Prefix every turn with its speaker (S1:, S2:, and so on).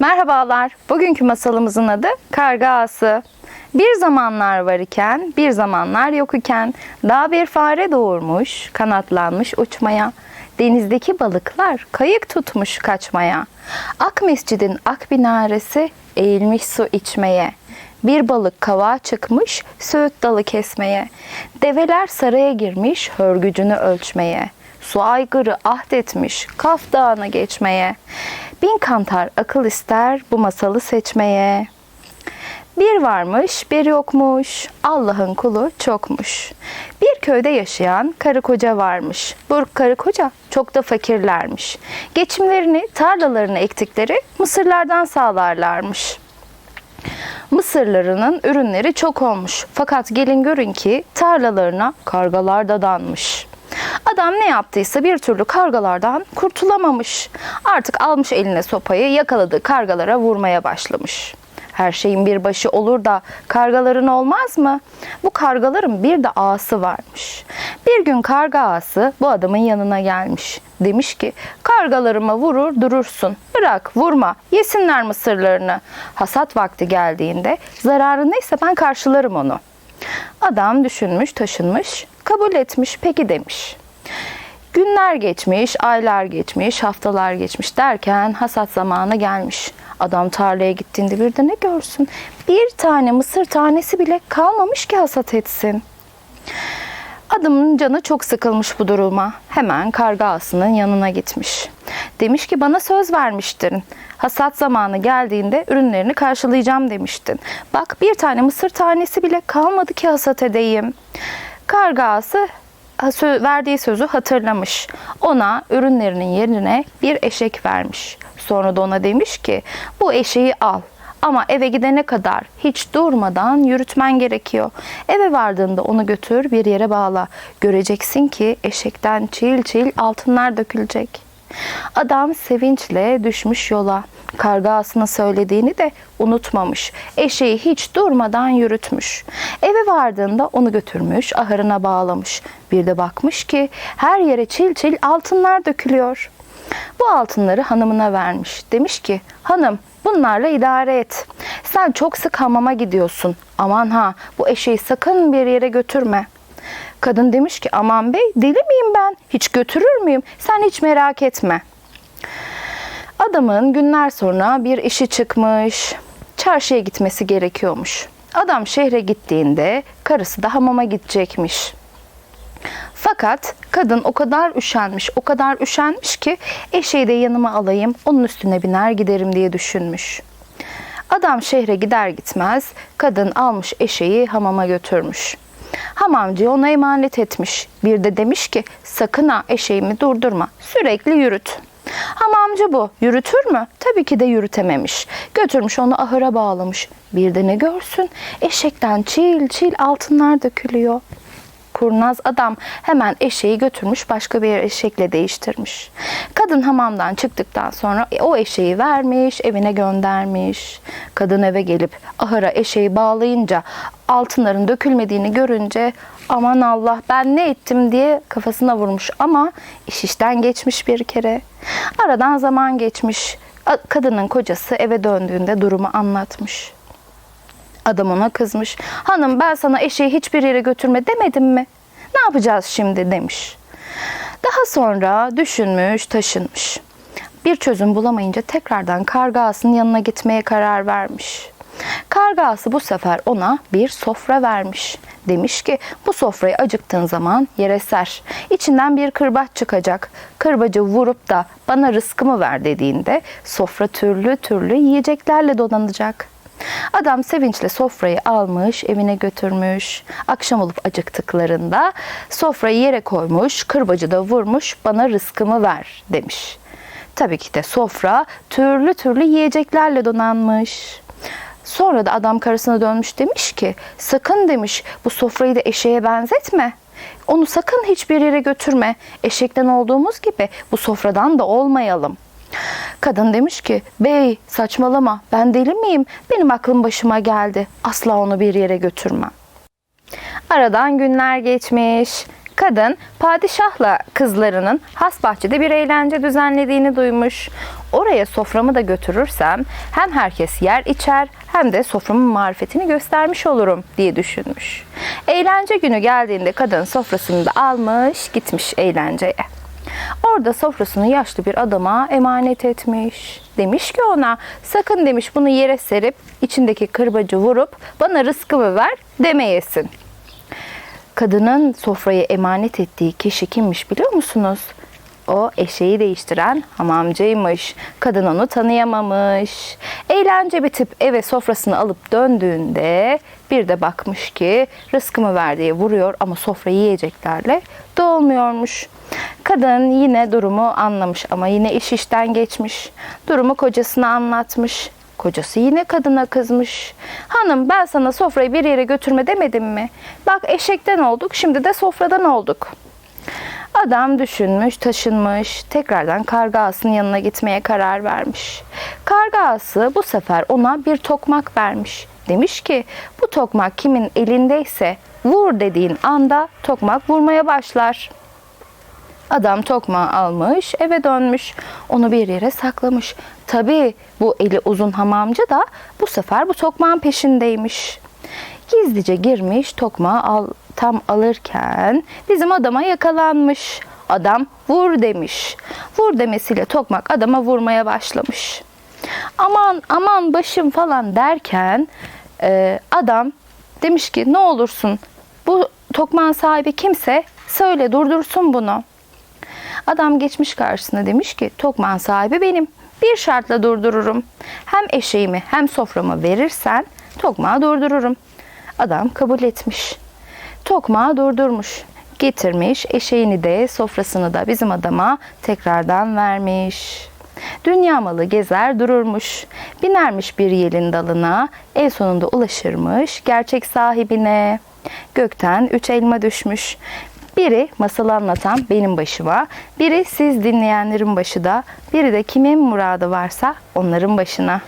S1: Merhabalar. Bugünkü masalımızın adı Karga Ağası. Bir zamanlar var iken, bir zamanlar yok iken, daha bir fare doğurmuş, kanatlanmış uçmaya. Denizdeki balıklar kayık tutmuş kaçmaya. Ak mescidin ak minaresi eğilmiş su içmeye. Bir balık kavağa çıkmış, söğüt dalı kesmeye. Develer saraya girmiş, hörgücünü ölçmeye. Su aygırı ahdetmiş, Kaf Dağı'na geçmeye. Bin kantar akıl ister bu masalı seçmeye. Bir varmış, bir yokmuş. Allah'ın kulu çokmuş. Bir köyde yaşayan karı koca varmış. Bu karı koca çok da fakirlermiş. Geçimlerini tarlalarını ektikleri mısırlardan sağlarlarmış. Mısırlarının ürünleri çok olmuş. Fakat gelin görün ki tarlalarına kargalar dadanmış. Adam ne yaptıysa bir türlü kargalardan kurtulamamış. Artık almış eline sopayı yakaladığı kargalara vurmaya başlamış. Her şeyin bir başı olur da kargaların olmaz mı? Bu kargaların bir de ağası varmış. Bir gün karga ağası bu adamın yanına gelmiş. Demiş ki kargalarıma vurur durursun. Bırak vurma yesinler mısırlarını. Hasat vakti geldiğinde zararı neyse ben karşılarım onu. Adam düşünmüş taşınmış kabul etmiş peki demiş. Günler geçmiş, aylar geçmiş, haftalar geçmiş derken hasat zamanı gelmiş. Adam tarlaya gittiğinde bir de ne görsün? Bir tane mısır tanesi bile kalmamış ki hasat etsin. Adamın canı çok sıkılmış bu duruma. Hemen karga ağasının yanına gitmiş. Demiş ki bana söz vermiştin. Hasat zamanı geldiğinde ürünlerini karşılayacağım demiştin. Bak bir tane mısır tanesi bile kalmadı ki hasat edeyim. Karga ağası verdiği sözü hatırlamış. Ona ürünlerinin yerine bir eşek vermiş. Sonra da ona demiş ki bu eşeği al. Ama eve gidene kadar hiç durmadan yürütmen gerekiyor. Eve vardığında onu götür bir yere bağla. Göreceksin ki eşekten çil çil altınlar dökülecek. Adam sevinçle düşmüş yola. Kargasına söylediğini de unutmamış. Eşeği hiç durmadan yürütmüş. Eve vardığında onu götürmüş, ahırına bağlamış. Bir de bakmış ki her yere çil çil altınlar dökülüyor. Bu altınları hanımına vermiş. Demiş ki hanım bunlarla idare et. Sen çok sık hamama gidiyorsun. Aman ha bu eşeği sakın bir yere götürme. Kadın demiş ki aman bey deli miyim ben? Hiç götürür müyüm? Sen hiç merak etme. Adamın günler sonra bir işi çıkmış. Çarşıya gitmesi gerekiyormuş. Adam şehre gittiğinde karısı da hamama gidecekmiş. Fakat kadın o kadar üşenmiş, o kadar üşenmiş ki eşeği de yanıma alayım, onun üstüne biner giderim diye düşünmüş. Adam şehre gider gitmez kadın almış eşeği hamama götürmüş. Hamamcı ona emanet etmiş. Bir de demiş ki sakın ha eşeğimi durdurma sürekli yürüt. Hamamcı bu. Yürütür mü? Tabii ki de yürütememiş. Götürmüş onu ahıra bağlamış. Bir de ne görsün? Eşekten çil çil altınlar dökülüyor. Kurnaz adam hemen eşeği götürmüş başka bir eşekle değiştirmiş. Kadın hamamdan çıktıktan sonra o eşeği vermiş evine göndermiş. Kadın eve gelip ahıra eşeği bağlayınca altınların dökülmediğini görünce aman Allah ben ne ettim diye kafasına vurmuş ama iş işten geçmiş bir kere. Aradan zaman geçmiş. Kadının kocası eve döndüğünde durumu anlatmış. Adam ona kızmış. Hanım ben sana eşeği hiçbir yere götürme demedim mi? Ne yapacağız şimdi demiş. Daha sonra düşünmüş, taşınmış. Bir çözüm bulamayınca tekrardan kargasının yanına gitmeye karar vermiş. Kargası bu sefer ona bir sofra vermiş. Demiş ki bu sofrayı acıktığın zaman yere ser. İçinden bir kırbaç çıkacak. Kırbacı vurup da bana rızkımı ver dediğinde sofra türlü türlü yiyeceklerle donanacak. Adam sevinçle sofrayı almış, evine götürmüş. Akşam olup acıktıklarında sofrayı yere koymuş, kırbacı da vurmuş, bana rızkımı ver demiş. Tabii ki de sofra türlü türlü yiyeceklerle donanmış. Sonra da adam karısına dönmüş demiş ki sakın demiş bu sofrayı da eşeğe benzetme. Onu sakın hiçbir yere götürme. Eşekten olduğumuz gibi bu sofradan da olmayalım. Kadın demiş ki bey saçmalama ben deli miyim? Benim aklım başıma geldi. Asla onu bir yere götürmem. Aradan günler geçmiş. Kadın padişahla kızlarının has bahçede bir eğlence düzenlediğini duymuş. Oraya soframı da götürürsem hem herkes yer içer hem de soframın marifetini göstermiş olurum diye düşünmüş. Eğlence günü geldiğinde kadın sofrasını da almış gitmiş eğlenceye. Orada sofrasını yaşlı bir adama emanet etmiş. Demiş ki ona sakın demiş bunu yere serip içindeki kırbacı vurup bana rızkımı ver demeyesin. Kadının sofrayı emanet ettiği kişi kimmiş biliyor musunuz? O eşeği değiştiren hamamcıymış. Kadın onu tanıyamamış. Eğlence bitip eve sofrasını alıp döndüğünde bir de bakmış ki rızkımı ver diye vuruyor ama sofrayı yiyeceklerle dolmuyormuş. Kadın yine durumu anlamış ama yine iş işten geçmiş. Durumu kocasına anlatmış. Kocası yine kadına kızmış. Hanım ben sana sofrayı bir yere götürme demedim mi? Bak eşekten olduk şimdi de sofradan olduk. Adam düşünmüş, taşınmış, tekrardan karga ağasının yanına gitmeye karar vermiş. Karga ağası bu sefer ona bir tokmak vermiş. Demiş ki bu tokmak kimin elindeyse vur dediğin anda tokmak vurmaya başlar. Adam tokmağı almış, eve dönmüş. Onu bir yere saklamış. Tabii bu eli uzun hamamcı da bu sefer bu tokmağın peşindeymiş. Gizlice girmiş, tokmağı al, tam alırken bizim adama yakalanmış. Adam vur demiş. Vur demesiyle tokmak adama vurmaya başlamış. Aman aman başım falan derken e, adam demiş ki ne olursun bu tokmağın sahibi kimse söyle durdursun bunu. Adam geçmiş karşısına demiş ki tokmağın sahibi benim. Bir şartla durdururum. Hem eşeğimi hem soframı verirsen tokmağı durdururum. Adam kabul etmiş. Tokmağı durdurmuş. Getirmiş eşeğini de sofrasını da bizim adama tekrardan vermiş. Dünya malı gezer dururmuş. Binermiş bir yelin dalına. En sonunda ulaşırmış gerçek sahibine. Gökten üç elma düşmüş. Biri masal anlatan benim başıma, biri siz dinleyenlerin başı da, biri de kimin muradı varsa onların başına.